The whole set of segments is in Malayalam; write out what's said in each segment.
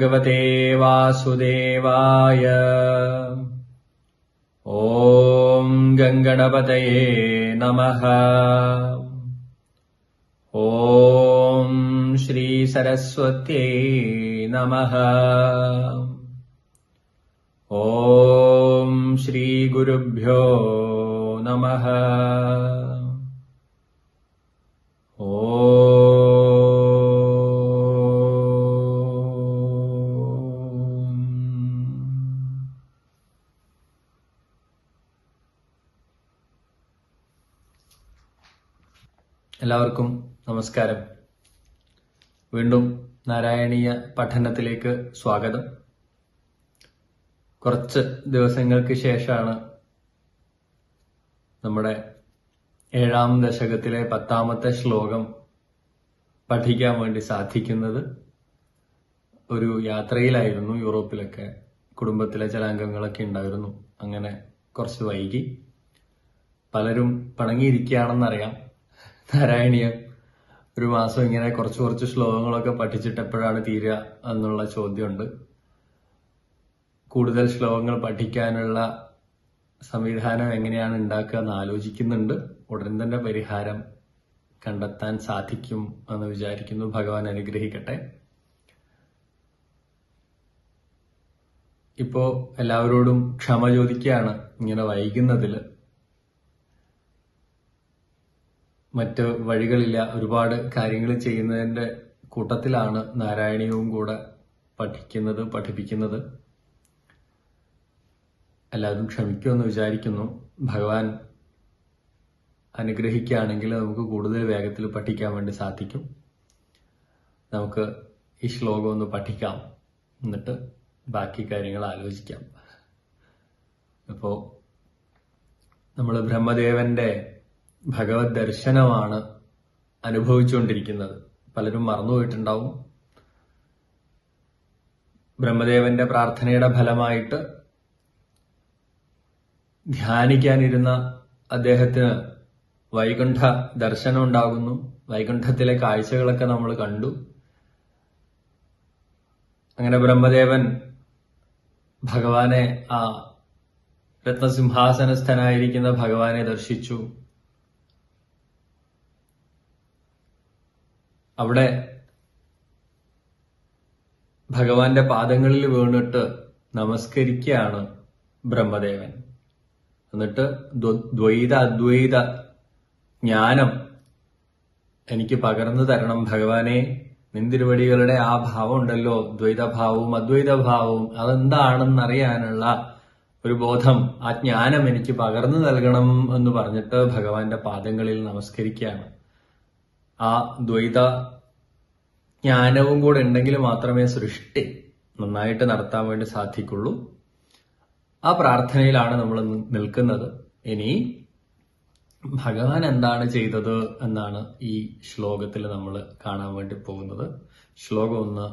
भगवते वासुदेवाय। ॐ गङ्गणपतये नमः। ॐ श्रीसरस्वत्यै नमः। എല്ലാവർക്കും നമസ്കാരം. വീണ്ടും നാരായണീയ പഠനത്തിലേക്ക് സ്വാഗതം. കുറച്ച് ദിവസങ്ങൾക്ക് ശേഷമാണ് നമ്മുടെ ഏഴാം ദശകത്തിലെ പത്താമത്തെ ശ്ലോകം പഠിക്കാൻ വേണ്ടി സാധിക്കുന്നത്. ഒരു യാത്രയിലായിരുന്നു. യൂറോപ്പിലൊക്കെ കുടുംബത്തിലെ ചില അംഗങ്ങളൊക്കെ ഉണ്ടായിരുന്നു. അങ്ങനെ കുറച്ച് വൈകി. പലരും പിണങ്ങിയിരിക്കുകയാണെന്നറിയാം. നാരായണീയം. ഒരു മാസം ഇങ്ങനെ കുറച്ച് കുറച്ച് ശ്ലോകങ്ങളൊക്കെ പഠിച്ചിട്ട് എപ്പോഴാണ് തീരുക എന്നുള്ള ചോദ്യമുണ്ട്. കൂടുതൽ ശ്ലോകങ്ങൾ പഠിക്കാനുള്ള സംവിധാനം എങ്ങനെയാണ് ഉണ്ടാക്കുക എന്ന് ആലോചിക്കുന്നുണ്ട്. ഉടൻ തന്നെ പരിഹാരം കണ്ടെത്താൻ സാധിക്കും എന്ന് വിചാരിക്കുന്നു. ഭഗവാൻ അനുഗ്രഹിക്കട്ടെ. ഇപ്പോ എല്ലാവരോടും ക്ഷമ ചോദിക്കുകയാണ് ഇങ്ങനെ വൈകുന്നതിൽ മറ്റ് വഴികളില്ല. ഒരുപാട് കാര്യങ്ങൾ ചെയ്യുന്നതിന്റെ കൂട്ടത്തിലാണ് നാരായണീയവും കൂടെ പഠിക്കുന്നത് പഠിപ്പിക്കുന്നത്. എല്ലാവരും ക്ഷമിക്കുമെന്ന് വിചാരിക്കുന്നു. ഭഗവാൻ അനുഗ്രഹിക്കുകയാണെങ്കിൽ നമുക്ക് കൂടുതൽ വേഗത്തിൽ പഠിക്കാൻ വേണ്ടി സാധിക്കും. നമുക്ക് ഈ ശ്ലോകം ഒന്ന് പഠിക്കാം. എന്നിട്ട് ബാക്കി കാര്യങ്ങൾ ആലോചിക്കാം. ഇപ്പോ നമ്മൾ ബ്രഹ്മദേവന്റെ ഭഗവത് ദർശനമാണ് അനുഭവിച്ചുകൊണ്ടിരിക്കുന്നത്. പലരും മറന്നുപോയിട്ടുണ്ടാവും. ബ്രഹ്മദേവന്റെ പ്രാർത്ഥനയുടെ ഫലമായിട്ട് ധ്യാനിക്കാനിരുന്ന അദ്ദേഹത്തിന് വൈകുണ്ഠ ദർശനം ഉണ്ടാകുന്നു. വൈകുണ്ഠത്തിലെ കാഴ്ചകളൊക്കെ നമ്മൾ കണ്ടു. അങ്ങനെ ബ്രഹ്മദേവൻ ഭഗവാനെ ആ രത്നസിംഹാസനസ്ഥനായിരിക്കുന്ന ഭഗവാനെ ദർശിച്ചു. അവിടെ ഭഗവാന്റെ പാദങ്ങളിൽ വീണിട്ട് നമസ്കരിക്കുകയാണ് ബ്രഹ്മദേവൻ. എന്നിട്ട് ദ്വൈത അദ്വൈത ജ്ഞാനം എനിക്ക് പകർന്നു തരണം ഭഗവാനെ. നിന്തിരുവടികളുടെ ആ ഭാവം ഉണ്ടല്ലോ ദ്വൈതഭാവവും അദ്വൈതഭാവവും. അതെന്താണെന്നറിയാനുള്ള ഒരു ബോധം ആ ജ്ഞാനം എനിക്ക് പകർന്നു നൽകണം എന്ന് പറഞ്ഞിട്ട് ഭഗവാന്റെ പാദങ്ങളിൽ നമസ്കരിക്കുകയാണ്. ആ ദ്വൈത ജ്ഞാനവും കൂടെ ഉണ്ടെങ്കിൽ മാത്രമേ സൃഷ്ടി നന്നായിട്ട് നടത്താൻ വേണ്ടി സാധിക്കുള്ളൂ. ആ പ്രാർത്ഥനയിലാണ് നമ്മൾ നിൽക്കുന്നത്. ഇനി ഭഗവാൻ എന്താണ് ചെയ്തത് എന്നാണ് ഈ ശ്ലോകത്തിൽ നമ്മൾ കാണാൻ വേണ്ടി പോകുന്നത്. ശ്ലോകം ഒന്ന്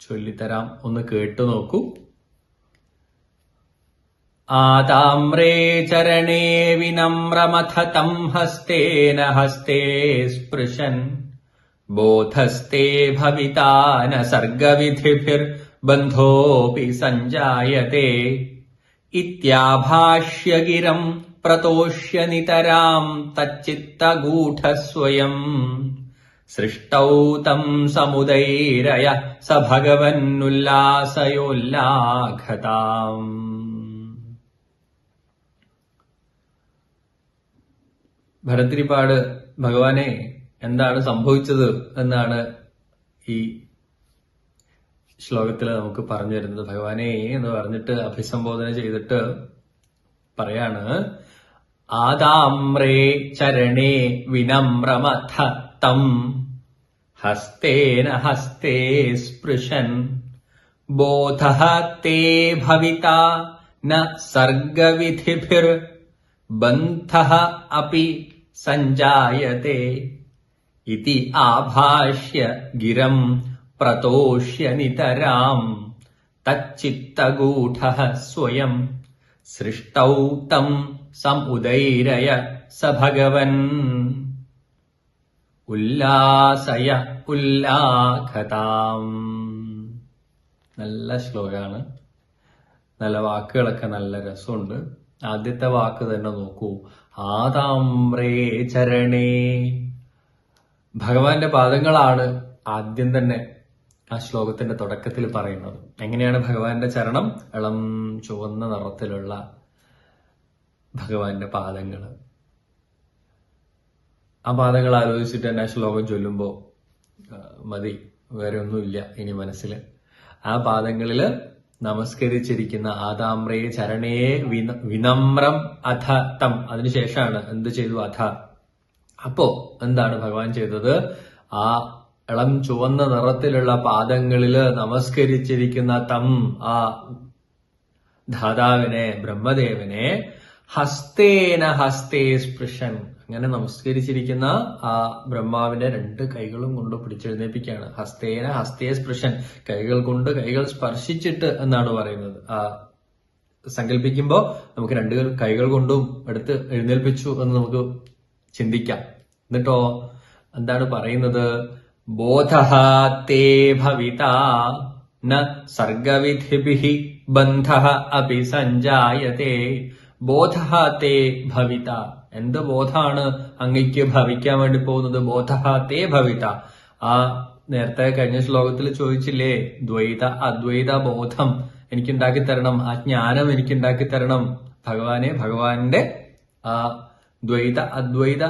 ചൊല്ലിത്തരാം. ഒന്ന് കേട്ടു നോക്കൂ. ആതാമ്രേ ചരണേ വിനമ്രമഥ തം ഹസ്തേന ഹസ്തേ സ്പൃശൻ. ബോധസ്തേ ഭവിതാ ന സർഗവിധിഭിർബന്ധോऽपि സഞ്ജായത്തെ ഇത്യാഭാഷ്യ ഗിരം പ്രതോഷ്യ നിതരാം തച്ചിത്തഗൂഢസ്വയം. സൃഷ്ടൗ തം സമുദൈരയ സ ഭഗവന്നുല്ലാസയോല്ലാഘതാം. ഭരത്രിപ്പാട് ഭഗവാനെ എന്താണ് സംഭവിച്ചത് എന്നാണ് ഈ ശ്ലോകത്തിൽ നമുക്ക് പറഞ്ഞു തരുന്നത്. ഭഗവാനെ എന്ന് പറഞ്ഞിട്ട് അഭിസംബോധന ചെയ്തിട്ട് പറയാണ് ആദാമ്രേ ചരണേ വിനമ്രമഥ തം ഹസ്തേന ഹസ്തേ സ്പൃശൻ ബോധ തേ ഭവിത ന സർഗവിധിഭിർ ബന്ധ അപി സഞ്ജായത്തെ ഇതി ആഭാഷ്യ ഗിരം പ്രതോഷ്യ നിതരാം തച്ചിത്തഗൂഢ സ്വയം സൃഷ്ടൗ തം സമുദൈരയ സ ഭഗവൻ. ഉല്ലാസയ ഉല്ലാഖതാം. നല്ല ശ്ലോകമാണ് നല്ല വാക്കുകളൊക്കെ നല്ല രസമുണ്ട്. ആദ്യത്തെ വാക്ക് തന്നെ നോക്കൂ. ആതാമ്രേ ചരണേ. ഭഗവാന്റെ പാദങ്ങളാണ് ആദ്യം തന്നെ ആ ശ്ലോകത്തിന്റെ തുടക്കത്തിൽ പറയുന്നത്. എങ്ങനെയാണ് ഭഗവാന്റെ ചരണം? ഇളം ചുവന്ന നിറത്തിലുള്ള ഭഗവാന്റെ പാദങ്ങൾ ആ പാദങ്ങൾ ആലോചിച്ചിട്ട് തന്നെ ആ ശ്ലോകം ചൊല്ലുമ്പോ ആ, മതി വേറെ ഒന്നുമില്ല ഇനി മനസ്സിൽ ആ പാദങ്ങളിൽ നമസ്കരിച്ചിരിക്കുന്ന ആദാമ്രേ ചരണേ വിനമ്രം അധ തം. അതിനുശേഷമാണ് എന്ത് ചെയ്തു? അധ. അപ്പോ എന്താണ് ഭഗവാൻ ചെയ്തത്? ആ ഇളം ചുവന്ന നിറത്തിലുള്ള പാദങ്ങളിൽ നമസ്കരിച്ചിരിക്കുന്ന തം ആ ധാതാവിനെ ബ്രഹ്മദേവനെ ഹസ്തേന ഹസ്തേ സ്പൃശൻ. അങ്ങനെ നമസ്കരിച്ചിരിക്കുന്ന ആ ബ്രഹ്മാവിന്റെ രണ്ട് കൈകളും കൊണ്ട് പിടിച്ചെഴുന്നേപ്പിക്കുകയാണ് ഹസ്തേന ഹസ്തേ സ്പൃശൻ കൈകൾ കൊണ്ട് കൈകൾ സ്പർശിച്ചിട്ട് എന്നാണ് പറയുന്നത്. ആ സങ്കല്പിക്കുമ്പോ നമുക്ക് രണ്ട് കൈകൾ കൊണ്ടും എടുത്ത് എഴുന്നേൽപ്പിച്ചു എന്ന് നമുക്ക് ചിന്തിക്കാം. എന്നിട്ടോ എന്താണ് പറയുന്നത്? ബോധ തേ ഭവിത സർഗവിധിഭി ബന്ധ അപി സഞ്ജായത്തെ ബോധ തേ ഭവിത. എന്ത് ബോധാണ് അങ്ങയ്ക്ക് ഭവിക്കാൻ വേണ്ടി പോകുന്നത്? ബോധഹാത്തേ ഭവിത. ആ നേരത്തെ കഴിഞ്ഞ ശ്ലോകത്തിൽ ചോദിച്ചില്ലേ? ദ്വൈത അദ്വൈത ബോധം എനിക്ക് ഉണ്ടാക്കി തരണം. ആ ജ്ഞാനം എനിക്ക് ഉണ്ടാക്കി തരണം. ഭഗവാനെ ഭഗവാന്റെ ആ ദ്വൈത അദ്വൈത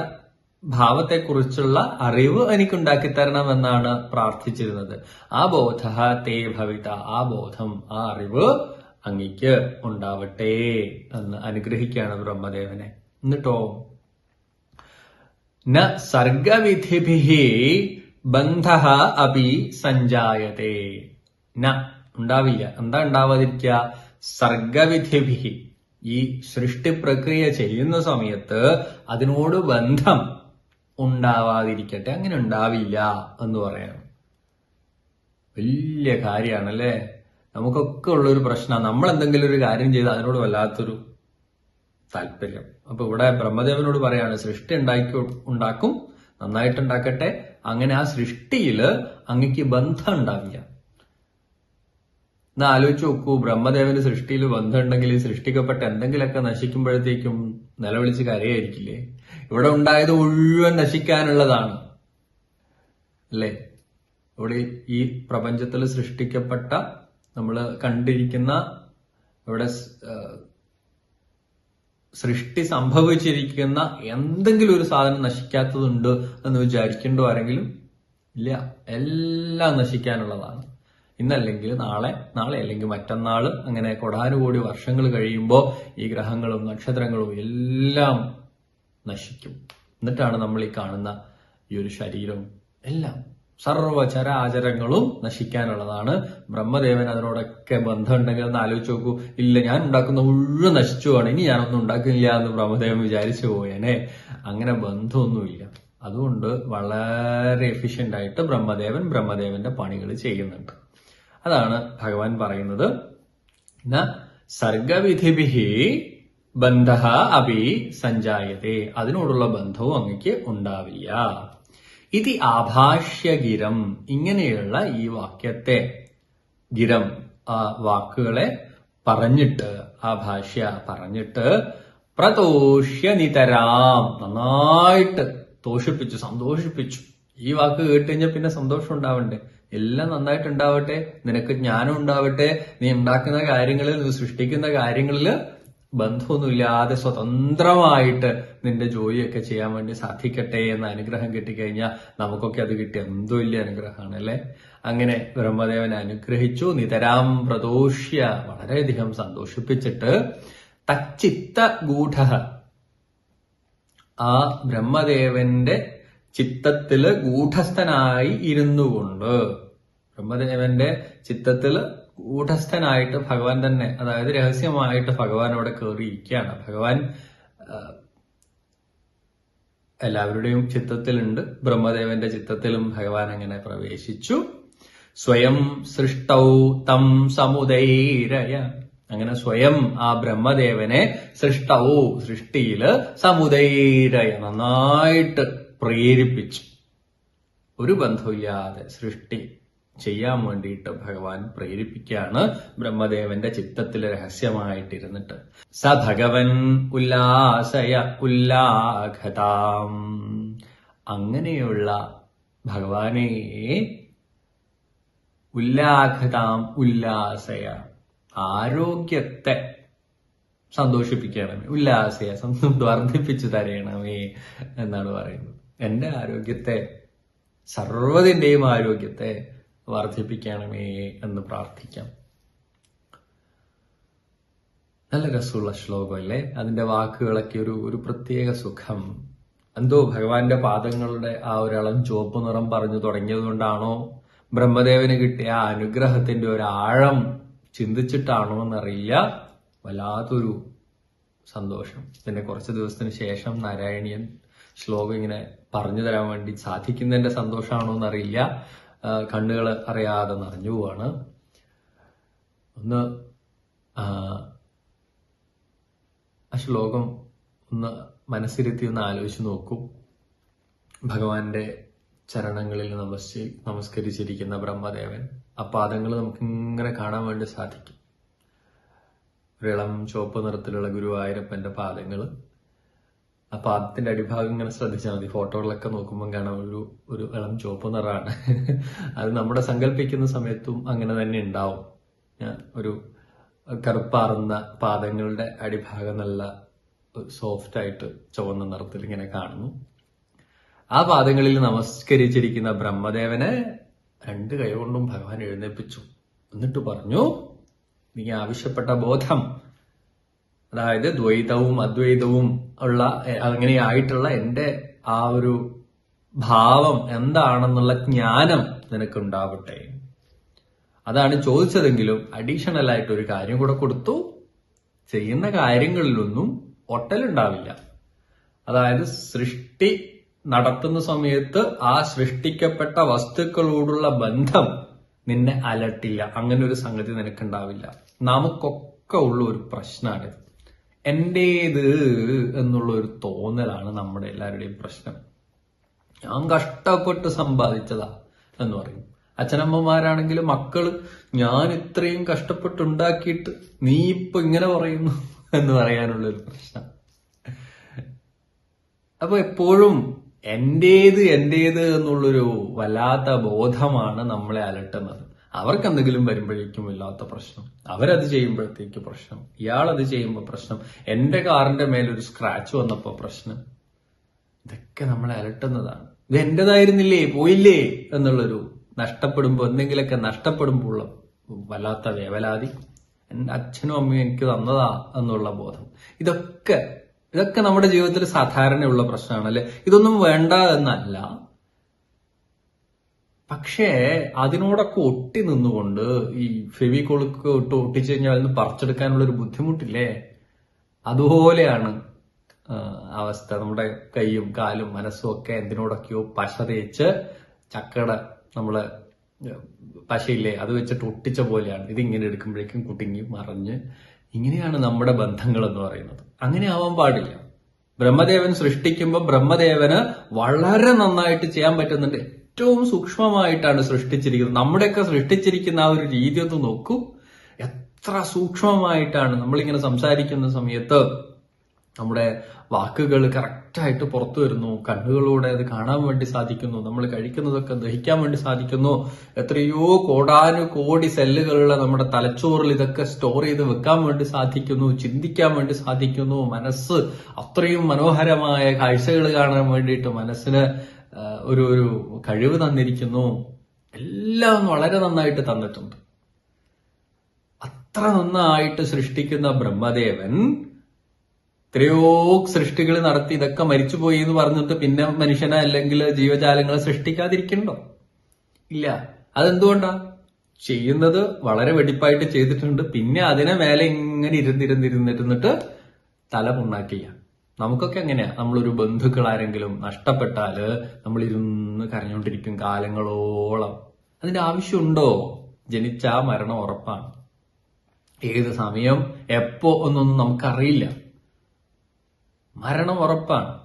ഭാവത്തെക്കുറിച്ചുള്ള അറിവ് എനിക്ക് ഉണ്ടാക്കി തരണം എന്നാണ് പ്രാർത്ഥിച്ചിരുന്നത്. ആ ബോധ തേ ഭവിത ആ ബോധം ആ അറിവ് അങ്ങയ്ക്ക് ഉണ്ടാവട്ടെ എന്ന് അനുഗ്രഹിക്കുകയാണ് ബ്രഹ്മദേവനെ. എന്നിട്ടോ? ന സർഗവിധിഭി ബന്ധ അപി സഞ്ജായത്തെ ന ഉണ്ടാവില്ല. എന്താ ഉണ്ടാവാതിരിക്കുക? സർഗവിധിഭി ഈ സൃഷ്ടി പ്രക്രിയ ചെയ്യുന്ന സമയത്ത് അതിനോട് ബന്ധം ഉണ്ടാവാതിരിക്കട്ടെ. അങ്ങനെ ഉണ്ടാവില്ല എന്ന് പറയാം വലിയ കാര്യമാണല്ലേ നമുക്കൊക്കെ ഉള്ളൊരു പ്രശ്നമാണ് നമ്മൾ എന്തെങ്കിലും ഒരു കാര്യം ചെയ്ത് അതിനോട് വല്ലാത്തൊരു താല്പര്യം. അപ്പൊ ഇവിടെ ബ്രഹ്മദേവനോട് പറയാണ് സൃഷ്ടി ഉണ്ടാക്കി ഉണ്ടാക്കും നന്നായിട്ട് ഉണ്ടാക്കട്ടെ അങ്ങനെ ആ സൃഷ്ടിയിൽ അങ്ങക്ക് ബന്ധം ഉണ്ടാവില്ല. എന്നാ ആലോചിച്ച് നോക്കൂ ബ്രഹ്മദേവന് സൃഷ്ടിയിൽ ബന്ധം ഉണ്ടെങ്കിൽ ഈ സൃഷ്ടിക്കപ്പെട്ട എന്തെങ്കിലുമൊക്കെ നശിക്കുമ്പോഴത്തേക്കും നിലവിളിച്ച് കരയായിരിക്കില്ലേ? ഇവിടെ ഉണ്ടായത് മുഴുവൻ നശിക്കാനുള്ളതാണ്. അല്ലേ? ഇവിടെ ഈ പ്രപഞ്ചത്തിൽ സൃഷ്ടിക്കപ്പെട്ട നമ്മൾ കണ്ടിരിക്കുന്ന ഇവിടെ സൃഷ്ടി സംഭവിച്ചിരിക്കുന്ന എന്തെങ്കിലും ഒരു സാധനം നശിക്കാത്തതുണ്ട് എന്ന് വിചാരിക്കേണ്ടോ ആരെങ്കിലും ഇല്ല. എല്ലാം നശിക്കാനുള്ളതാണ്. ഇന്നല്ലെങ്കിൽ നാളെ നാളെ അല്ലെങ്കിൽ മറ്റന്നാൾ അങ്ങനെ കൊടാനുകൂടി വർഷങ്ങൾ കഴിയുമ്പോൾ ഈ ഗ്രഹങ്ങളും നക്ഷത്രങ്ങളും എല്ലാം നശിക്കും. എന്നിട്ടാണ് നമ്മൾ ഈ കാണുന്ന ഈ ഒരു ശരീരം എല്ലാം സർവചരാചരങ്ങളും നശിക്കാനുള്ളതാണ്. ബ്രഹ്മദേവൻ അതിനോടൊക്കെ ബന്ധമുണ്ടെങ്കിൽ ഒന്ന് ആലോചിച്ച് നോക്കൂ. ഇല്ല ഞാൻ ഉണ്ടാക്കുന്ന മുഴുവൻ നശിച്ചു പോവാണ് ഇനി ഞാനൊന്നും ഉണ്ടാക്കുന്നില്ല എന്ന് ബ്രഹ്മദേവൻ വിചാരിച്ചു പോയേനെ. അങ്ങനെ ബന്ധമൊന്നുമില്ല. അതുകൊണ്ട് വളരെ എഫിഷ്യന്റ് ആയിട്ട് ബ്രഹ്മദേവൻ ബ്രഹ്മദേവന്റെ പണികൾ ചെയ്യുന്നുണ്ട്. അതാണ് ഭഗവാൻ പറയുന്നത്. സർഗവിധിഭി ബന്ധ അഭി സഞ്ചായതേ. അതിനോടുള്ള ബന്ധവും അങ്ങക്ക് ഉണ്ടാവില്ല. ഇത് ആഭാഷ്യഗിരം. ഇങ്ങനെയുള്ള ഈ വാക്യത്തെ ഗിരം ആ വാക്കുകളെ പറഞ്ഞിട്ട് ആ ഭാഷ്യ പറഞ്ഞിട്ട് പ്രതോഷ്യ നിതരാം നന്നായിട്ട് തോഷിപ്പിച്ചു സന്തോഷിപ്പിച്ചു. ഈ വാക്ക് കേട്ട് കഴിഞ്ഞാൽ പിന്നെ സന്തോഷം ഉണ്ടാവണ്ടേ? എല്ലാം നന്നായിട്ട് ഉണ്ടാവട്ടെ നിനക്ക് ജ്ഞാനം ഉണ്ടാവട്ടെ നീ ഉണ്ടാക്കുന്ന കാര്യങ്ങളിൽ നീ സൃഷ്ടിക്കുന്ന കാര്യങ്ങളിൽ ബന്ധമൊന്നുമില്ലാതെ സ്വതന്ത്രമായിട്ട് നിന്റെ ജോലിയൊക്കെ ചെയ്യാൻ വേണ്ടി സാധിക്കട്ടെ എന്ന അനുഗ്രഹം കിട്ടിക്കഴിഞ്ഞാൽ നമുക്കൊക്കെ അത് കിട്ടിയ എന്തോ വലിയ അനുഗ്രഹമാണ് അല്ലെ? അങ്ങനെ ബ്രഹ്മദേവൻ അനുഗ്രഹിച്ചു നിതരാം പ്രദോഷ്യ വളരെയധികം സന്തോഷിപ്പിച്ചിട്ട് തച്ചിത്ത ഗൂഢ ആ ബ്രഹ്മദേവന്റെ ചിത്തത്തിൽ ഗൂഢസ്ഥനായി ഇരുന്നു കൊണ്ട് ബ്രഹ്മദേവന്റെ ചിത്തത്തിൽ ഗൂഢസ്ഥനായിട്ട് ഭഗവാൻ തന്നെ അതായത് രഹസ്യമായിട്ട് ഭഗവാൻ അവിടെ കയറിയിരിക്കുകയാണ് ഭഗവാൻ എല്ലാവരുടെയും ചിത്തത്തിലുണ്ട്. ബ്രഹ്മദേവന്റെ ചിത്തത്തിലും ഭഗവാൻ അങ്ങനെ പ്രവേശിച്ചു. സ്വയം സൃഷ്ടൗ തം സമുദൈരയ. അങ്ങനെ സ്വയം ആ ബ്രഹ്മദേവനെ സൃഷ്ടൗ സൃഷ്ടിയിൽ സമുദൈരയ നന്നായിട്ട് പ്രേരിപ്പിച്ചു. ഒരു ബന്ധമില്ലാതെ സൃഷ്ടി ചെയ്യാൻ വേണ്ടിയിട്ട് ഭഗവാൻ പ്രേരിപ്പിക്കുകയാണ് ബ്രഹ്മദേവന്റെ ചിത്തത്തിൽ രഹസ്യമായിട്ടിരുന്നിട്ട്. സ ഭഗവൻ ഉല്ലാസയ ഉല്ലാഘതാം. അങ്ങനെയുള്ള ഭഗവാനെ ഉല്ലാഘതാം ഉല്ലാസയ ആരോഗ്യത്തെ സന്തോഷിപ്പിക്കണമേ ഉല്ലാസയ വർദ്ധിപ്പിച്ചു തരയണമേ എന്നാണ് പറയുന്നത്. എന്റെ ആരോഗ്യത്തെ സർവതിന്റെയും ആരോഗ്യത്തെ വർദ്ധിപ്പിക്കണമേ എന്ന് പ്രാർത്ഥിക്കാം. നല്ല രസമുള്ള ശ്ലോകമല്ലേ? അതിന്റെ വാക്കുകളൊക്കെ ഒരു ഒരു പ്രത്യേക സുഖം. എന്തോ ഭഗവാന്റെ പാദങ്ങളുടെ ആ ഒരളം ചുവപ്പ് നിറം പറഞ്ഞു തുടങ്ങിയത് കൊണ്ടാണോ ബ്രഹ്മദേവന് കിട്ടിയ ആ അനുഗ്രഹത്തിന്റെ ഒരു ചിന്തിച്ചിട്ടാണോ എന്നറിയില്ല. വല്ലാത്തൊരു സന്തോഷം. പിന്നെ കുറച്ച് ദിവസത്തിന് ശേഷം നാരായണീയൻ ശ്ലോകം ഇങ്ങനെ പറഞ്ഞു തരാൻ വേണ്ടി സാധിക്കുന്നതിന്റെ സന്തോഷമാണോ എന്നറിയില്ല. കണ്ണുകൾ അറിയാതെ നിറഞ്ഞു പോവാണ്. ഒന്ന് ആ, ശ്ലോകം ഒന്ന് മനസ്സിരുത്തി ഒന്ന് ആലോചിച്ച് നോക്കും. ഭഗവാന്റെ ചരണങ്ങളിൽ നമസ് നമസ്കരിച്ചിരിക്കുന്ന ബ്രഹ്മദേവൻ ആ പാദങ്ങൾ നമുക്ക് ഇങ്ങനെ കാണാൻ വേണ്ടി സാധിക്കും. ഒരിളം ചുവപ്പ് നിറത്തിലുള്ള ഗുരുവായൂരപ്പന്റെ പാദങ്ങൾ ആ പാദത്തിന്റെ അടിഭാഗം ഇങ്ങനെ ശ്രദ്ധിച്ചാൽ മതി. ഫോട്ടോകളൊക്കെ നോക്കുമ്പോൾ കാണാം ഒരു ഒരു ഇളം ചുവപ്പ് നിറമാണ്. അത് നമ്മുടെ സങ്കല്പിക്കുന്ന സമയത്തും അങ്ങനെ തന്നെ ഉണ്ടാവും. ഒരു കറുപ്പാറുന്ന പാദങ്ങളുടെ അടിഭാഗം നല്ല സോഫ്റ്റ് ആയിട്ട് ചുവന്ന നിറത്തിൽ ഇങ്ങനെ കാണുന്നു. ആ പാദങ്ങളിൽ നമസ്കരിച്ചിരിക്കുന്ന ബ്രഹ്മദേവനെ രണ്ട് കൈകൊണ്ടും ഭഗവാൻ എഴുന്നേൽപ്പിച്ചു എന്നിട്ട് പറഞ്ഞു നീ ആവശ്യപ്പെട്ട ബോധം അതായത് ദ്വൈതവും അദ്വൈതവും ഉള്ള അങ്ങനെയായിട്ടുള്ള എന്റെ ആ ഒരു ഭാവം എന്താണെന്നുള്ള ജ്ഞാനം നിനക്കുണ്ടാവട്ടെ. അതാണ് ചോദിച്ചതെങ്കിലും അഡീഷണൽ ആയിട്ട് ഒരു കാര്യം കൂടെ കൊടുത്തു. ചെയ്യുന്ന കാര്യങ്ങളിലൊന്നും ഒട്ടലുണ്ടാവില്ല. അതായത് സൃഷ്ടി നടത്തുന്ന സമയത്ത് ആ സൃഷ്ടിക്കപ്പെട്ട വസ്തുക്കളോടുള്ള ബന്ധം നിന്നെ അലട്ടില്ല. അങ്ങനെ ഒരു സംഗതി നിനക്കുണ്ടാവില്ല. നമുക്കൊക്കെ ഉള്ള ഒരു പ്രശ്നമാണിത് എന്റേത് എന്നുള്ള ഒരു തോന്നലാണ് നമ്മുടെ എല്ലാവരുടെയും പ്രശ്നം. ഞാൻ കഷ്ടപ്പെട്ട് സമ്പാദിച്ചതാ എന്ന് പറയും. അച്ഛനമ്മമാരാണെങ്കിലും മക്കൾ ഞാൻ ഇത്രയും കഷ്ടപ്പെട്ടുണ്ടാക്കിയിട്ട് നീ ഇപ്പൊ ഇങ്ങനെ പറയുന്നു എന്ന് പറയാനുള്ള ഒരു പ്രശ്നം. അപ്പൊ എപ്പോഴും എന്റേത് എന്റേത് എന്നുള്ളൊരു വല്ലാത്ത ബോധമാണ് നമ്മളെ അലട്ടുന്നത്. അവർക്ക് എന്തെങ്കിലും വരുമ്പോഴേക്കും ഇല്ലാത്ത പ്രശ്നം. അവരത് ചെയ്യുമ്പോഴത്തേക്ക് പ്രശ്നം. ഇയാളത് ചെയ്യുമ്പോൾ പ്രശ്നം. എന്റെ കാറിന്റെ മേലൊരു സ്ക്രാച്ച് വന്നപ്പോൾ പ്രശ്നം. ഇതൊക്കെ നമ്മളെ അലട്ടുന്നതാണ്. ഇത് എന്റേതായിരുന്നില്ലേ പോയില്ലേ? എന്നുള്ളൊരു നഷ്ടപ്പെടുമ്പോ എന്തെങ്കിലുമൊക്കെ നഷ്ടപ്പെടുമ്പോൾ ഉള്ള വല്ലാത്ത വേവലാതി. എന്റെ അച്ഛനും അമ്മയും എനിക്ക് തന്നതാ എന്നുള്ള ബോധം. ഇതൊക്കെ ഇതൊക്കെ നമ്മുടെ ജീവിതത്തിൽ സാധാരണയുള്ള പ്രശ്നമാണ് അല്ലെ? ഇതൊന്നും വേണ്ട എന്നല്ല. പക്ഷേ അതിനോടൊക്കെ ഒട്ടി നിന്നുകൊണ്ട് ഈ ഫെവിക്കോളൊക്കെ ഇട്ട് ഒട്ടിച്ചു കഴിഞ്ഞാൽ അതിന് പറിച്ചെടുക്കാനുള്ള ഒരു ബുദ്ധിമുട്ടില്ലേ? അതുപോലെയാണ് അവസ്ഥ. നമ്മുടെ കൈയും കാലും മനസ്സും ഒക്കെ എന്തിനോടൊക്കെയോ പശ തേച്ച് ചക്കട നമ്മൾ പശയില്ലേ അത് വെച്ചിട്ട് ഒട്ടിച്ച പോലെയാണ്. ഇതിങ്ങനെ എടുക്കുമ്പോഴേക്കും കുട്ടിങ്ങി മറിഞ്ഞ് ഇങ്ങനെയാണ് നമ്മുടെ ബന്ധങ്ങൾ എന്ന് പറയുന്നത്. അങ്ങനെ ആവാൻ പാടില്ല. ബ്രഹ്മദേവൻ സൃഷ്ടിക്കുമ്പോൾ ബ്രഹ്മദേവന് വളരെ നന്നായിട്ട് ചെയ്യാൻ പറ്റുന്നുണ്ട്. ഏറ്റവും സൂക്ഷ്മമായിട്ടാണ് സൃഷ്ടിച്ചിരിക്കുന്നത്. നമ്മുടെയൊക്കെ സൃഷ്ടിച്ചിരിക്കുന്ന ആ ഒരു രീതി ഒന്ന് നോക്കൂ. എത്ര സൂക്ഷ്മമായിട്ടാണ് നമ്മളിങ്ങനെ സംസാരിക്കുന്ന സമയത്ത് നമ്മുടെ വാക്കുകൾ കറക്റ്റായിട്ട് പുറത്തു വരുന്നു കണ്ണുകളിലൂടെ അത് കാണാൻ വേണ്ടി സാധിക്കുന്നു നമ്മൾ കഴിക്കുന്നതൊക്കെ ദഹിക്കാൻ വേണ്ടി സാധിക്കുന്നു എത്രയോ കോടാനു കോടി സെല്ലുകളുള്ള നമ്മുടെ തലച്ചോറിൽ ഇതൊക്കെ സ്റ്റോർ ചെയ്ത് വെക്കാൻ വേണ്ടി സാധിക്കുന്നു ചിന്തിക്കാൻ വേണ്ടി സാധിക്കുന്നു മനസ്സ് അത്രയും മനോഹരമായ കാഴ്ചകൾ കാണാൻ വേണ്ടിയിട്ട് മനസ്സിന് ഒരു ഒരു കഴിവ് തന്നിരിക്കുന്നു. എല്ലാം വളരെ നന്നായിട്ട് തന്നിട്ടുണ്ട്. അത്ര നന്നായിട്ട് സൃഷ്ടിക്കുന്ന ബ്രഹ്മദേവൻ എത്രയോ സൃഷ്ടികൾ നടത്തി ഇതൊക്കെ മരിച്ചുപോയി എന്ന് പറഞ്ഞിട്ട് പിന്നെ മനുഷ്യനെ അല്ലെങ്കിൽ ജീവജാലങ്ങളെ സൃഷ്ടിക്കാതിരിക്കണ്ടോ? ഇല്ല. അതെന്തുകൊണ്ടാ? ചെയ്യുന്നത് വളരെ വെടിപ്പായിട്ട് ചെയ്തിട്ടുണ്ട്. പിന്നെ അതിനെ മേലെ ഇങ്ങനെ ഇരുന്നിരുന്നിരുന്നിരുന്നിട്ട് തല പുണ്ണാക്കില്ല നമുക്കൊക്കെ എങ്ങനെയാ? നമ്മളൊരു ബന്ധുക്കൾ ആരെങ്കിലും നഷ്ടപ്പെട്ടാൽ നമ്മൾ ഇരുന്ന് കരഞ്ഞുകൊണ്ടിരിക്കും കാലങ്ങളോളം. അതിന്റെ ആവശ്യമുണ്ടോ? ജനിച്ചാ മരണം ഉറപ്പാണ്. ഏത് സമയം എപ്പോ എന്നൊന്നും നമുക്കറിയില്ല. മരണം ഉറപ്പാണ്.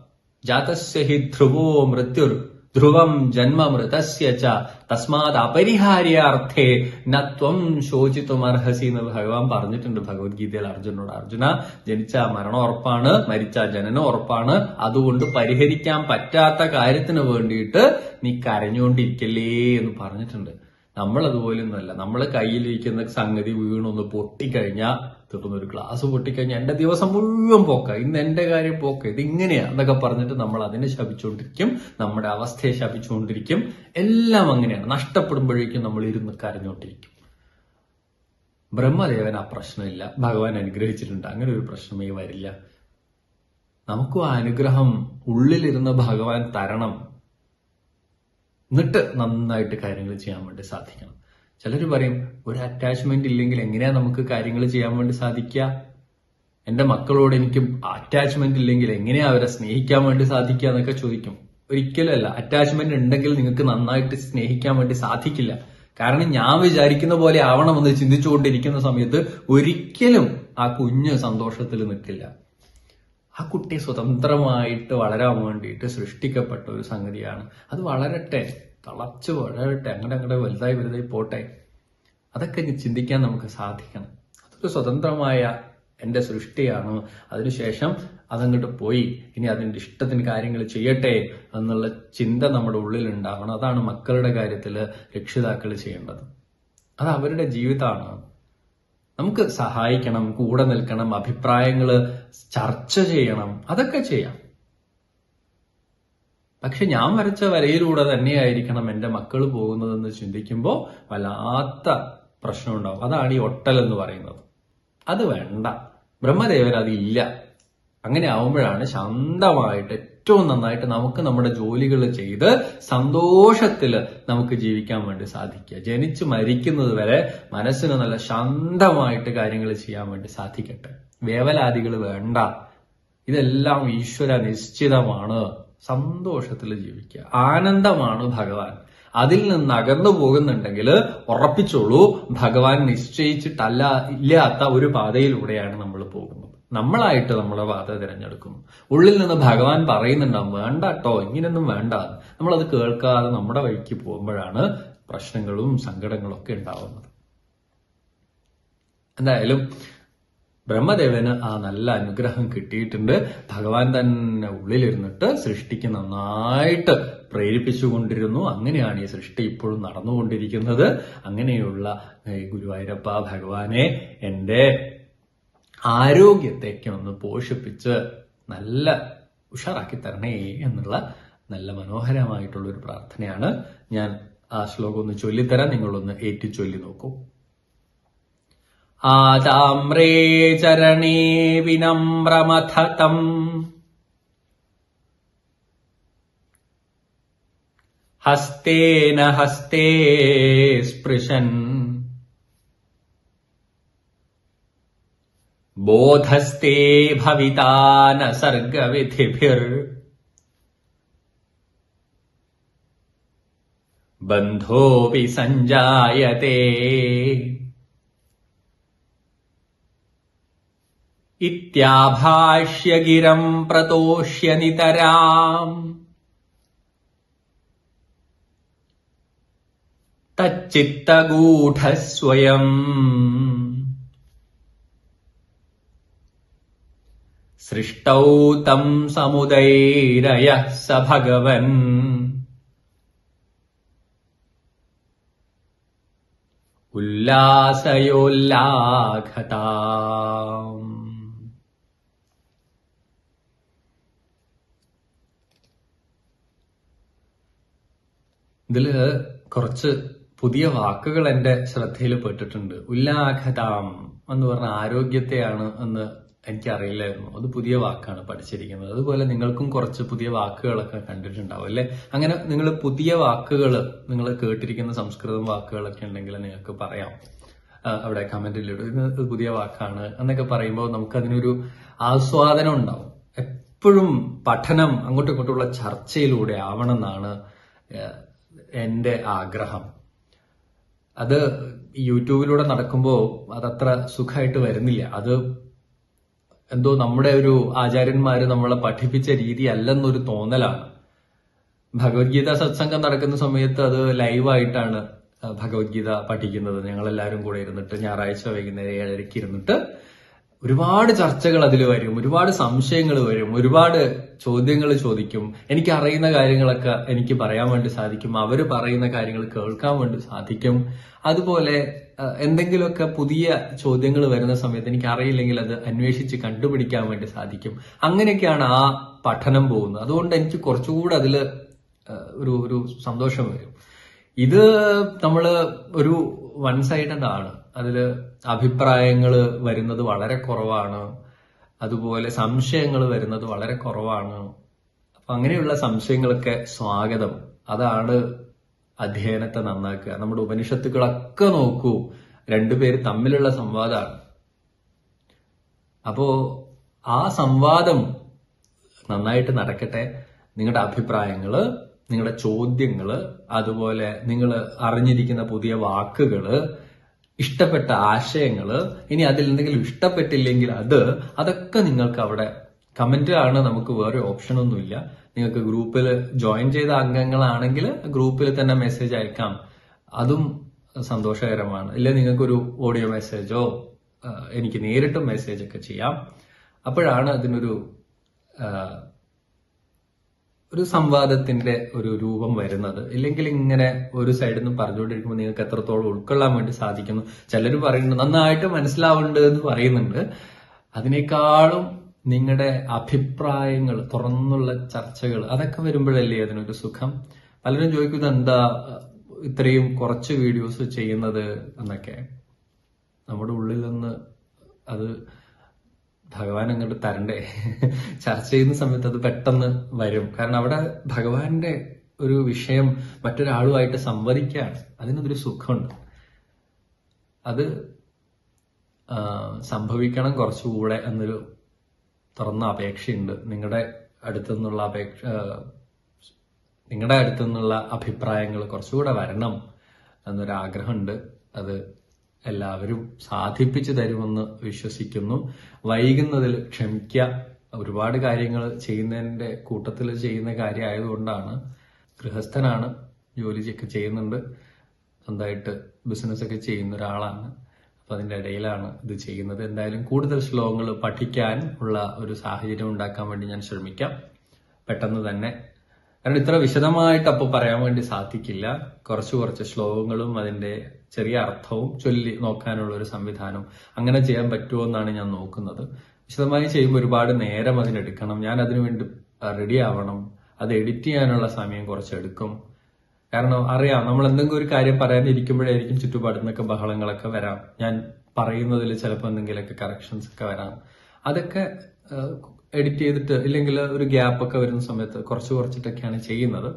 ജാതസ്യ ധ്രുവോ മൃത്യുർ. ധ്രുവം ജന്മമൃതസ്യ ച. തസ്മാത് അപരിഹാര്യാർത്ഥേ നത്വം ശോചിത്വമർഹസി എന്ന് ഭഗവാൻ പറഞ്ഞിട്ടുണ്ട് ഭഗവത്ഗീതയിൽ അർജുനോട് അർജുന ജനിച്ച മരണം ഉറപ്പാണ് മരിച്ച ജനനം ഉറപ്പാണ് അതുകൊണ്ട് പരിഹരിക്കാൻ പറ്റാത്ത കാര്യത്തിന് വേണ്ടിയിട്ട് നീ കരഞ്ഞുകൊണ്ടിരിക്കല്ലേ എന്ന് പറഞ്ഞിട്ടുണ്ട്. നമ്മൾ അതുപോലെയൊന്നുമല്ല നമ്മൾ കയ്യിലിരിക്കുന്ന സംഗതി വീണൊന്ന് പൊട്ടിക്കഴിഞ്ഞാൽ തീർന്ന ഒരു ഗ്ലാസ് പൊട്ടിക്കഴിഞ്ഞാൽ എന്റെ ദിവസം മുഴുവൻ പോക്ക. ഇന്ന് എന്റെ കാര്യം പോക്ക. ഇത് ഇങ്ങനെയാ എന്നൊക്കെ പറഞ്ഞിട്ട് നമ്മൾ അതിനെ ശപിച്ചുകൊണ്ടിരിക്കും. നമ്മുടെ അവസ്ഥയെ ശപിച്ചുകൊണ്ടിരിക്കും. എല്ലാം അങ്ങനെയാണ്. നഷ്ടപ്പെടുമ്പോഴേക്കും നമ്മൾ ഇരുന്ന് കരഞ്ഞോണ്ടിരിക്കും ബ്രഹ്മദേവൻ ആ പ്രശ്നമില്ല. ഭഗവാൻ അനുഗ്രഹിച്ചിട്ടുണ്ട്. അങ്ങനെ ഒരു പ്രശ്നമേ വരില്ല. നമുക്കും ആ അനുഗ്രഹം ഉള്ളിലിരുന്ന് ഭഗവാൻ തരണം. എന്നിട്ട് നന്നായിട്ട് കാര്യങ്ങൾ ചെയ്യാൻ വേണ്ടി സാധിക്കണം. ചിലർ പറയും ഒരു അറ്റാച്ച്മെന്റ് ഇല്ലെങ്കിൽ എങ്ങനെയാ നമുക്ക് കാര്യങ്ങൾ ചെയ്യാൻ വേണ്ടി സാധിക്കുക? എന്റെ മക്കളോട് എനിക്ക് അറ്റാച്ച്മെന്റ് ഇല്ലെങ്കിൽ എങ്ങനെയാ അവരെ സ്നേഹിക്കാൻ വേണ്ടി സാധിക്കുക? എന്നൊക്കെ ചോദിക്കും. ഒരിക്കലല്ല അറ്റാച്ച്മെന്റ് ഉണ്ടെങ്കിൽ നിങ്ങൾക്ക് നന്നായിട്ട് സ്നേഹിക്കാൻ വേണ്ടി സാധിക്കില്ല. കാരണം ഞാൻ വിചാരിക്കുന്ന പോലെ ആവണമെന്ന് ചിന്തിച്ചുകൊണ്ടിരിക്കുന്ന സമയത്ത് ഒരിക്കലും ആ കുഞ്ഞ് സന്തോഷത്തിൽ നിൽക്കില്ല. ആ കുട്ടി സ്വതന്ത്രമായിട്ട് വളരാൻ വേണ്ടിയിട്ട് സൃഷ്ടിക്കപ്പെട്ട ഒരു സംഗതിയാണ്. അത് വളരട്ടെ. തളച്ച് വളരട്ടെ അങ്ങനെ അങ്ങോട്ട് വലുതായി വലുതായി പോട്ടെ. അതൊക്കെ ഇനി ചിന്തിക്കാൻ നമുക്ക് സാധിക്കണം. അതൊരു സ്വതന്ത്രമായ എന്റെ സൃഷ്ടിയാണ്. അതിനുശേഷം അതങ്ങോട്ട് പോയി. ഇനി അതിന്റെ ഇഷ്ടത്തിന് കാര്യങ്ങൾ ചെയ്യട്ടെ എന്നുള്ള ചിന്ത നമ്മുടെ ഉള്ളിൽ ഉണ്ടാവണം അതാണ് മക്കളുടെ കാര്യത്തിൽ രക്ഷിതാക്കൾ ചെയ്യേണ്ടത്. അത് അവരുടെ ജീവിതമാണ് നമുക്ക് സഹായിക്കണം കൂടെ നിൽക്കണം അഭിപ്രായങ്ങൾ ചർച്ച ചെയ്യണം അതൊക്കെ ചെയ്യാം. പക്ഷെ ഞാൻ വരച്ച വരയിലൂടെ തന്നെയായിരിക്കണം എന്റെ മക്കൾ പോകുന്നതെന്ന് ചിന്തിക്കുമ്പോൾ വല്ലാത്ത പ്രശ്നം ഉണ്ടാവും. അതാണ് ഈ ഒട്ടൽ എന്ന് പറയുന്നത്. അത് വേണ്ട. ബ്രഹ്മദേവൻ അതില്ല അങ്ങനെ ആവുമ്പോഴാണ് ശാന്തമായിട്ട് ഏറ്റവും നന്നായിട്ട് നമുക്ക് നമ്മുടെ ജോലികൾ ചെയ്ത് സന്തോഷത്തിൽ നമുക്ക് ജീവിക്കാൻ വേണ്ടി സാധിക്കുക. ജനിച്ച് മരിക്കുന്നത് വരെ മനസ്സിന് നല്ല ശാന്തമായിട്ട് കാര്യങ്ങൾ ചെയ്യാൻ വേണ്ടി സാധിക്കട്ടെ. വേവലാദികൾ വേണ്ട. ഇതെല്ലാം ഈശ്വര നിശ്ചിതമാണ്. സന്തോഷത്തിൽ ജീവിക്കുക. ആനന്ദമാണ് ഭഗവാൻ. അതിൽ നിന്ന് അകന്നു പോകുന്നുണ്ടെങ്കിൽ ഉറപ്പിച്ചോളൂ ഭഗവാൻ നിശ്ചയിച്ചിട്ടല്ല ഇല്ലാത്ത ഒരു പാതയിലൂടെയാണ് നമ്മൾ പോകുന്നത്. നമ്മളായിട്ട് നമ്മളെ പാത തിരഞ്ഞെടുക്കുന്നു. ഉള്ളിൽ നിന്ന് ഭഗവാൻ പറയുന്നുണ്ടാവും വേണ്ട കേട്ടോ ഇങ്ങനെയൊന്നും വേണ്ട. നമ്മളത് കേൾക്കാതെ നമ്മുടെ വഴിക്ക് പോകുമ്പോഴാണ് പ്രശ്നങ്ങളും സങ്കടങ്ങളും ഒക്കെ ഉണ്ടാവുന്നത്. എന്തായാലും ബ്രഹ്മദേവന് ആ നല്ല അനുഗ്രഹം കിട്ടിയിട്ടുണ്ട്. ഭഗവാൻ തന്നെ ഉള്ളിലിരുന്നിട്ട് സൃഷ്ടിക്ക് നന്നായിട്ട് പ്രേരിപ്പിച്ചുകൊണ്ടിരുന്നു. അങ്ങനെയാണ് ഈ സൃഷ്ടി ഇപ്പോഴും നടന്നുകൊണ്ടിരിക്കുന്നത്. അങ്ങനെയുള്ള ഗുരുവായൂരപ്പ ഭഗവാനെ എന്റെ ആരോഗ്യത്തേക്ക് ഒന്ന് പോഷിപ്പിച്ച് നല്ല ഉഷാറാക്കി തരണേ എന്നുള്ള നല്ല മനോഹരമായിട്ടുള്ള ഒരു പ്രാർത്ഥനയാണ്. ഞാൻ ആ ശ്ലോകം ഒന്ന് ചൊല്ലിത്തരാം. നിങ്ങളൊന്ന് ഏറ്റു ചൊല്ലി നോക്കൂ. आताम्रे चरणे विनम्रमथतम्। हस्तेन हस्ते स्पृशन्। बोधस्ते भविता न सर्गविधिभिर्। बन्धोऽपि सञ्जायते। ഇത്യാഭാഷ്യ ഗിരം പ്രതോഷ്യ നിതരാം. തച്ചിത്തഗൂഢസ്വയം. സൃഷ്ടൗ തം സമുദൈരയ സ ഭഗവൻ. ഉല്ലാസയോല്ലാഘതാം. ഇതിൽ കുറച്ച് പുതിയ വാക്കുകൾ എന്റെ ശ്രദ്ധയിൽ പെട്ടിട്ടുണ്ട്. ഉല്ലാഘതാം എന്ന് പറഞ്ഞ ആരോഗ്യത്തെയാണ് എന്ന് എനിക്കറിയില്ലായിരുന്നു. അത് പുതിയ വാക്കാണ് പഠിച്ചിരിക്കുന്നത്. അതുപോലെ നിങ്ങൾക്കും കുറച്ച് പുതിയ വാക്കുകളൊക്കെ കണ്ടിട്ടുണ്ടാവും അല്ലെ? അങ്ങനെ നിങ്ങൾ പുതിയ വാക്കുകൾ നിങ്ങൾ കേട്ടിരിക്കുന്ന സംസ്കൃതം വാക്കുകളൊക്കെ ഉണ്ടെങ്കിൽ നിങ്ങൾക്ക് പറയാം. അവിടെ കമന്റിൽ ഇത് പുതിയ വാക്കാണ് എന്നൊക്കെ പറയുമ്പോൾ നമുക്ക് അതിനൊരു ആസ്വാദനം ഉണ്ടാവും. എപ്പോഴും പഠനം അങ്ങോട്ടും ഇങ്ങോട്ടുള്ള ചർച്ചയിലൂടെ ആവണം എന്റെ ആഗ്രഹം. അത് യൂട്യൂബിലൂടെ നടക്കുമ്പോൾ അതത്ര സുഖമായിട്ട് വരുന്നില്ല. അത് എന്തോ നമ്മുടെ ഒരു ആചാര്യന്മാര് നമ്മളെ പഠിപ്പിച്ച രീതി അല്ലെന്നൊരു തോന്നലാണ്. ഭഗവത്ഗീത സത്സംഗം നടക്കുന്ന സമയത്ത് അത് ലൈവായിട്ടാണ് ഭഗവത്ഗീത പഠിക്കുന്നത്. ഞങ്ങൾ കൂടെ ഇരുന്നിട്ട് ഞായറാഴ്ച വൈകുന്നേരം ഏഴരയ്ക്ക് ഇരുന്നിട്ട് ഒരുപാട് ചർച്ചകൾ അതിൽ വരും ഒരുപാട് സംശയങ്ങൾ വരും ഒരുപാട് ചോദ്യങ്ങൾ ചോദിക്കും. എനിക്ക് അറിയുന്ന കാര്യങ്ങളൊക്കെ എനിക്ക് പറയാൻ വേണ്ടി സാധിക്കും. അവർ പറയുന്ന കാര്യങ്ങൾ കേൾക്കാൻ വേണ്ടി സാധിക്കും. അതുപോലെ എന്തെങ്കിലുമൊക്കെ പുതിയ ചോദ്യങ്ങൾ വരുന്ന സമയത്ത് എനിക്ക് അറിയില്ലെങ്കിൽ അത് അന്വേഷിച്ച് കണ്ടുപിടിക്കാൻ വേണ്ടി സാധിക്കും. അങ്ങനെയൊക്കെയാണ് ആ പഠനം പോകുന്നത്. അതുകൊണ്ട് എനിക്ക് കുറച്ചുകൂടെ അതിൽ ഒരു ഒരു സന്തോഷം വരും. ഇത് നമ്മൾ ഒരു വൺ സൈഡഡ് ആണ്. അതിൽ അഭിപ്രായങ്ങൾ വരുന്നത് വളരെ കുറവാണ്. അതുപോലെ സംശയങ്ങൾ വരുന്നത് വളരെ കുറവാണ്. അപ്പൊ അങ്ങനെയുള്ള സംശയങ്ങളൊക്കെ സ്വാഗതം. അതാണ് അധ്യയനത്തെ നന്നാക്കുക. നമ്മുടെ ഉപനിഷത്തുക്കളൊക്കെ നോക്കൂ. രണ്ടുപേര് തമ്മിലുള്ള സംവാദമാണ് അപ്പോ ആ സംവാദം നന്നായിട്ട് നടക്കട്ടെ. നിങ്ങളുടെ അഭിപ്രായങ്ങൾ നിങ്ങളുടെ ചോദ്യങ്ങൾ അതുപോലെ നിങ്ങൾ അറിഞ്ഞിരിക്കുന്ന പുതിയ വാക്കുകൾ ഇഷ്ടപ്പെട്ട ആശയങ്ങൾ ഇനി അതിൽ എന്തെങ്കിലും ഇഷ്ടപ്പെട്ടില്ലെങ്കിൽ അത് അതൊക്കെ നിങ്ങൾക്ക് അവിടെ കമന്റ് ആണ്. നമുക്ക് വേറെ ഓപ്ഷൻ ഒന്നുമില്ല. നിങ്ങൾക്ക് ഗ്രൂപ്പിൽ ജോയിൻ ചെയ്ത അംഗങ്ങളാണെങ്കിൽ ഗ്രൂപ്പിൽ തന്നെ മെസ്സേജ് അയക്കാം. അതും സന്തോഷകരമാണ്. ഇല്ല നിങ്ങൾക്കൊരു ഓഡിയോ മെസ്സേജോ എനിക്ക് നേരിട്ട് മെസ്സേജ് ഒക്കെ ചെയ്യാം. അപ്പോഴാണ് അതിനൊരു ഒരു സംവാദത്തിന്റെ ഒരു രൂപം വരുന്നത്. ഇല്ലെങ്കിൽ ഇങ്ങനെ ഒരു സൈഡിൽ നിന്ന് പറഞ്ഞുകൊണ്ടിരിക്കുമ്പോൾ നിങ്ങൾക്ക് എത്രത്തോളം ഉൾക്കൊള്ളാൻ വേണ്ടി സാധിക്കുന്നു. ചിലർ പറയുന്നുണ്ട് നന്നായിട്ട് മനസ്സിലാവുന്നുണ്ട് എന്ന് പറയുന്നുണ്ട്. അതിനേക്കാളും നിങ്ങളുടെ അഭിപ്രായങ്ങൾ തുറന്നുള്ള ചർച്ചകൾ അതൊക്കെ വരുമ്പോഴല്ലേ അതിനൊരു സുഖം? പലരും ചോദിക്കുന്നത് എന്താ ഇത്രയും കുറച്ച് വീഡിയോസ് ചെയ്യുന്നത്? എന്നൊക്കെ. നമ്മുടെ ഉള്ളിൽ നിന്ന് അത് ഭഗവാൻ അങ്ങോട്ട് തരണ്ടേ? ചർച്ച ചെയ്യുന്ന സമയത്ത് അത് പെട്ടെന്ന് വരും. കാരണം അവിടെ ഭഗവാന്റെ ഒരു വിഷയം മറ്റൊരാളുമായിട്ട് സംവദിക്കുകയാണ്. അതിനൊരു സുഖമുണ്ട്. അത് സംഭവിക്കണം കുറച്ചുകൂടെ എന്നൊരു തുറന്ന അപേക്ഷയുണ്ട്. നിങ്ങളുടെ അടുത്തു നിന്നുള്ള അപേക്ഷ നിങ്ങളുടെ അടുത്തു നിന്നുള്ള അഭിപ്രായങ്ങൾ കുറച്ചുകൂടെ വരണം എന്നൊരു ആഗ്രഹമുണ്ട് അത് എല്ലാവരും സാധിപ്പിച്ചു തരുമെന്ന് വിശ്വസിക്കുന്നു. വൈകുന്നതിൽ ക്ഷമിക്കുക ഒരുപാട് കാര്യങ്ങൾ ചെയ്യുന്നതിന്റെ കൂട്ടത്തിൽ ചെയ്യുന്ന കാര്യമായതുകൊണ്ടാണ് ഗൃഹസ്ഥനാണ് ജോലിയൊക്കെ ചെയ്യുന്നുണ്ട്. സ്വന്തമായിട്ട് ബിസിനസ് ഒക്കെ ചെയ്യുന്ന ഒരാളാണ്. അപ്പൊ അതിന്റെ ഇടയിലാണ് ഇത് ചെയ്യുന്നത്. എന്തായാലും കൂടുതൽ ശ്ലോകങ്ങൾ പഠിക്കാൻ ഉള്ള ഒരു സാഹചര്യം ഉണ്ടാക്കാൻ വേണ്ടി ഞാൻ ശ്രമിക്കാം. പെട്ടെന്ന് തന്നെ കാരണം ഇത്ര വിശദമായിട്ട് അപ്പോൾ പറയാൻ വേണ്ടി സാധിക്കില്ല. കുറച്ച് കുറച്ച് ശ്ലോകങ്ങളും അതിന്റെ ചെറിയ അർത്ഥവും ചൊല്ലി നോക്കാനുള്ള ഒരു സംവിധാനം അങ്ങനെ ചെയ്യാൻ പറ്റുമോ എന്നാണ് ഞാൻ നോക്കുന്നത്. വിശദമായി ചെയ്യുമ്പോൾ ഒരുപാട് നേരം അതിനെടുക്കണം. ഞാൻ അതിനുവേണ്ടി റെഡി ആവണം. അത് എഡിറ്റ് ചെയ്യാനുള്ള സമയം കുറച്ചെടുക്കും കാരണം അറിയാം നമ്മൾ എന്തെങ്കിലും ഒരു കാര്യം പറയാനിരിക്കുമ്പോഴായിരിക്കും ചുറ്റുപാടിൽ നിന്നൊക്കെ ബഹളങ്ങളൊക്കെ വരാം. ഞാൻ പറയുന്നതിൽ ചിലപ്പോൾ എന്തെങ്കിലുമൊക്കെ കറക്ഷൻസ് ഒക്കെ വരാം. അതൊക്കെ എഡിറ്റ് ചെയ്തിട്ട് ഇല്ലെങ്കിൽ ഒരു ഗ്യാപ്പ് ഒക്കെ വരുന്ന സമയത്ത് കുറച്ച് കുറച്ചിട്ടൊക്കെയാണ് ചെയ്യുന്നത്.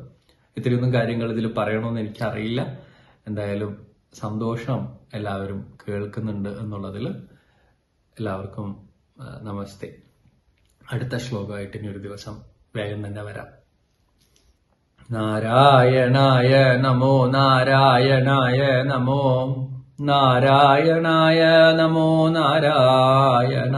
ഇത്രയൊന്നും കാര്യങ്ങൾ ഇതിൽ പറയണമെന്ന് എനിക്കറിയില്ല. എന്തായാലും സന്തോഷം എല്ലാവരും കേൾക്കുന്നുണ്ട് എന്നുള്ളതിൽ എല്ലാവർക്കും നമസ്തേ. അടുത്ത ശ്ലോകമായിട്ട് ഇനി ഒരു ദിവസം വേഗം തന്നെ വരാം. നാരായണായ നമോ നാരായണായ നമോ നാരായണായ നമോ നാരായണ.